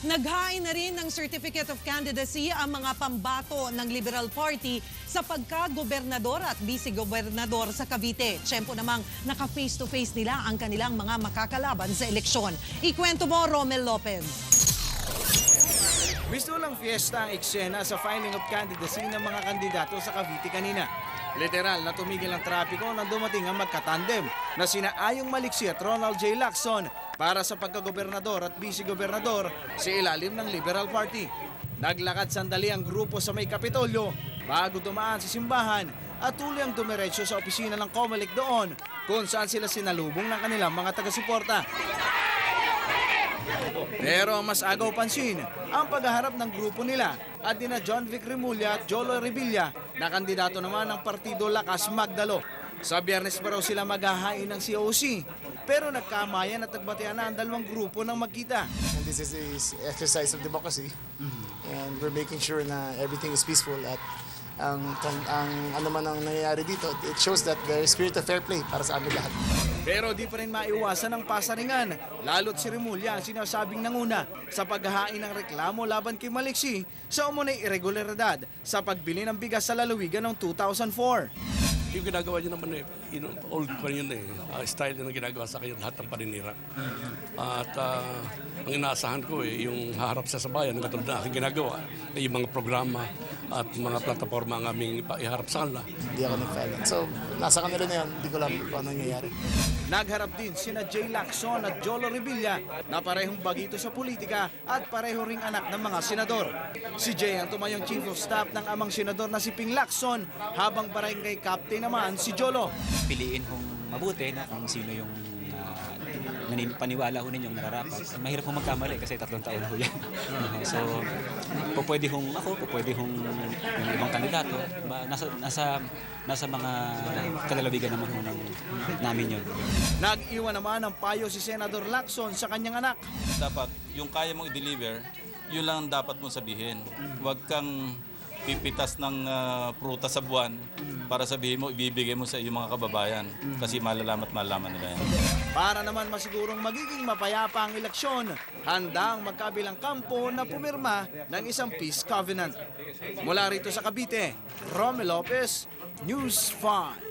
Naghain na rin ng Certificate of Candidacy ang mga pambato ng Liberal Party sa pagka-gobernador at vice-gobernador sa Cavite. Tiyempo namang naka-face-to-face nila ang kanilang mga makakalaban sa eleksyon. Ikwento mo, Romel Lopez. Gusto lang fiesta ang eksena sa filing of candidacy ng mga kandidato sa Cavite kanina. Literal na tumigil ang trapiko nang dumating ang magkatandem na sina Ayong Maliksi at Ronald J. Lacson para sa pagkagobernador at vice-gobernador sa ilalim ng Liberal Party. Naglakad sandali ang grupo sa may Kapitolyo bago dumaan sa simbahan at tuloy ang dumiretso sa opisina ng Comelec doon kung saan sila sinalubong ng kanilang mga taga-suporta. Pero mas agaw pansin, ang paghaharap ng grupo nila at dina John Vic Remulla at Jolo Revilla na kandidato naman ng Partido Lakas Magdalo. Sa biyernes pa raw sila maghahain ng COC. Pero nagkamayan at nagbatean na ang dalawang grupo ng magkita. And this is is exercise of democracy. And we're making sure na everything is peaceful at ang, ang, ang ano man ang nangyayari dito, it shows that there is spirit of fair play para sa amin lahat. Pero di pa rin maiwasan ang pasaringan, lalo't si Remulla ang sinasabing nanguna sa paghahain ng reklamo laban kay Maliksi sa umunay irregularidad sa pagbili ng bigas sa lalawigan noong 2004. Yung ginagawa niya naman eh, you know, old pa yun eh. Ah, style na ginagawa sa kanya lahat ng paninira. At ah, ang inaasahan ko eh, yung haharap sa sabayan, ng katulad na aking ginagawa, eh, yung mga programa at mga plataforma ang aming iharap sa kanila. Hindi ako nag-file. So, nasa kanila na yan, hindi ko alam kung ano nangyayari. Nagharap din sina Jay Lacson at Jolo Revilla na parehong bagito sa politika at pareho ring anak ng mga senador. Si Jay ang tumayong chief of staff ng amang senador na si Ping Lacson habang barangay captain naman si Jolo. piliin kong mabuti na kung sino yung uh, paniwala ho ninyong nararapat. Mahirap hong magkamali kasi tatlong taon ho yan. so, po pwede hong ako, po pwede hong yung ibang kandidato. Ba, nasa, nasa, nasa mga kalalawigan naman ho ng, namin yun. Nag-iwan naman ng payo si Senador Lacson sa kanyang anak. dapat yung kaya mong i-deliver, yun lang ang dapat mong sabihin. Huwag kang pipitas ng ah, prutas sa buwan para sabihin mo, ibibigay mo sa iyong mga kababayan. Kasi malalaman at malalaman nila yan. Para naman masigurong magiging mapayapa ang eleksyon, handang magkabilang kampo na pumirma ng isang peace covenant. Mula rito sa Cavite, Romy Lopez, News 5.